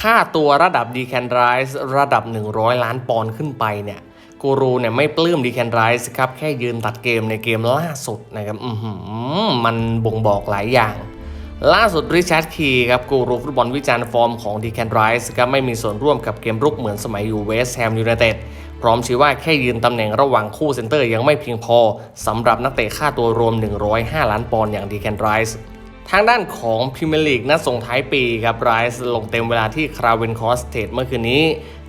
ค่าตัวระดับดีแคนไรส์ระดับ 100 ล้านปอนด์ขึ้นไปเนี่ยกูรูเนี่ยไม่ปลื้มดีแคนไรส์ครับ แค่ยืนตัดเกมในเกมล่าสุดนะครับอือหือมันบ่งบอกหลายอย่างล่าสุดริชาร์ดคีครับกูรูฟุตบอลวิจารณ์ฟอร์มของดีแคนไรส์ครับไม่มีส่วนร่วมกับเกมรุกเหมือนสมัยอยู่เวสต์แฮมยูไนเต็ดพร้อมชี้ว่าแค่ยืนตำแหน่งระหว่างคู่เซนเตอร์ยังไม่เพียงพอสำหรับนักเตะค่าตัวรวม 105 ล้านปอนด์อย่างดีแคนไรส์ ทางด้านของพรีเมียร์ลีกนัดส่งท้ายปีครับไรส์ลงเต็มเวลาที่คราเวนคอสเตดเมื่อคืนนี้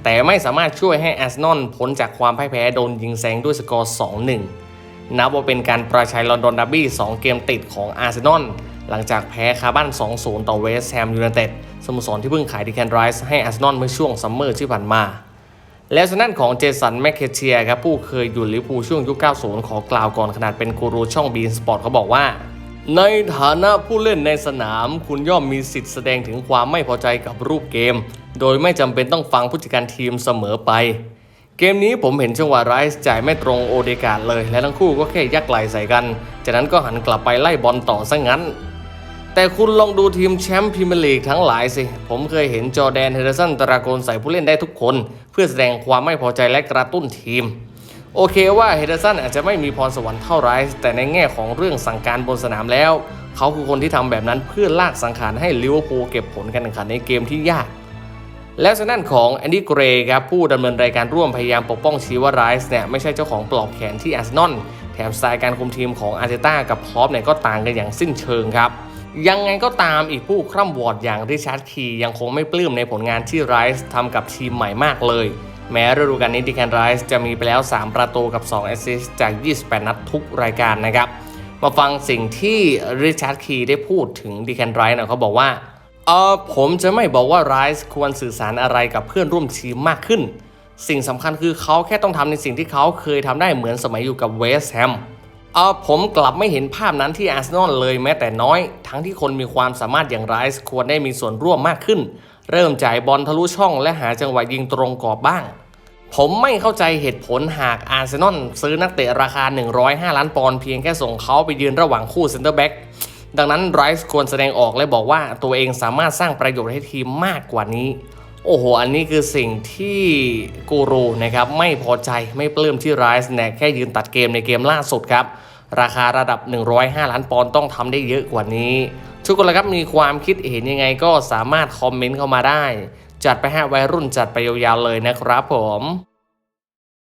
แต่ไม่สามารถช่วยให้อาร์เซนอลพ้นจากความพ่ายแพ้โดนยิงแซงด้วยสกอร์ 2-1 นับว่าเป็นการประชัยลอนดอนดับบี้ 2 เกมติดของอาร์เซนอลหลังจากแพ้คาร์บัน2-0 ต่อเวสต์แฮมยูไนเต็ดสโมสรที่เพิ่งขายดีแคนไรส์ให้อาร์เซนอลเมื่อช่วงซัมเมอร์ที่ผ่านมา แล้วทางด้นของเจสันแมคเคเชียครับผู้เคยอยู่ลิเวอร์พูลช่วงยุค 90 ขอกล่าวก่อนขนาดเป็นกูรูช่องบีนสปอร์ตเขาบอกว่า ในฐานะผู้เล่นในสนาม คุณย่อมมีสิทธิ์แสดงถึงความไม่พอใจกับรูปเกม โดยไม่จำเป็นต้องฟังผู้จัดการทีมเสมอไป เกมนี้ผมเห็นจังหวะไรส์จ่ายไม่ตรงโอเดกาดเลย และทั้งคู่ก็แค่ยักไหลใส่กัน จากนั้นก็หันกลับไปไล่บอลต่อซะงั้น แต่คุณลองดูทีมแชมป์พรีเมียร์ลีกทั้งหลายสิ ผมเคยเห็นจอแดนเฮเดอร์สันตะราโกนใส่ผู้เล่นได้ทุกคน เพื่อแสดงความไม่พอใจและกระตุ้นทีม โอเคว่าเฮเดอร์สันอาจจะไม่มีพรสวรรค์เท่าไรส์แต่ในแง่ของเรื่องสั่งการบนสนามแล้ว เขาคือคนที่ทำแบบนั้นเพื่อลากสังขารให้ลิเวอร์พูลเก็บผลการแข่งขันในเกมที่ยาก แล้วทางด้านของแอนดี้เกรย์ครับผู้ดำเนินรายการร่วมพยายามปกป้องชีวาไรส์เนี่ยไม่ใช่เจ้าของปลอกแขนที่อาร์เซนอลแถมสไตล์การคุมทีมของอาร์เตต้ากับคลอปเนี่ยก็ต่างกันอย่างสิ้นเชิงครับยังไงก็ตามอีกผู้คร่ำวอดอย่างริชาร์ดคียังคงไม่ปลื้มในผลงานที่ไรส์ทำกับทีมใหม่มากเลย แม้ฤดูกาลนี้ดิแคนไรส์จะมีไปแล้ว 3 ประตูกับ 2 แอสซิสต์จาก 28 นัดทุกรายการนะครับ มาฟังสิ่งที่ริชาร์ดคีได้พูดถึงดิแคนไรส์นะเขาบอกว่าเออผมจะไม่บอกว่าไรส์ควรสื่อสารอะไรกับเพื่อนร่วมทีมมากขึ้น สิ่งสำคัญคือเขาแค่ต้องทำในสิ่งที่เขาเคยทำได้เหมือนสมัยอยู่กับเวสต์แฮมเออผมกลับไม่เห็นภาพนั้นที่อาร์เซนอลเลยแม้แต่น้อย ทั้งที่คนมีความสามารถอย่างไรส์ควรได้มีส่วนร่วมมากขึ้น เริ่มจ่ายบอลทะลุช่องและหาจังหวะยิงตรงกรอบบ้าง ผมไม่เข้าใจเหตุผลหากอาร์เซนอลซื้อนักเตะราคา 105 ล้านปอนด์เพียงแค่ส่งเขาไปยืนระหว่างคู่เซนเตอร์แบ็กดังนั้นไรส์ควรแสดงออกและบอกว่าตัวเองสามารถสร้างประโยชน์ให้ทีมมากกว่านี้ โอ้โห อันนี้คือสิ่งที่กูรูนะครับไม่พอใจไม่ปลื้มที่ไรส์เนี่ยแค่ยืนตัดเกมในเกมล่าสุดครับ ราคาระดับ 105 ล้านปอนด์ต้องทำได้เยอะกว่านี้ ทุกคนละครับมีความคิดเห็นยังไงก็สามารถคอมเมนต์เข้ามาได้ จัดไปฮะวัยรุ่นจัดไปยาวๆเลยนะครับผม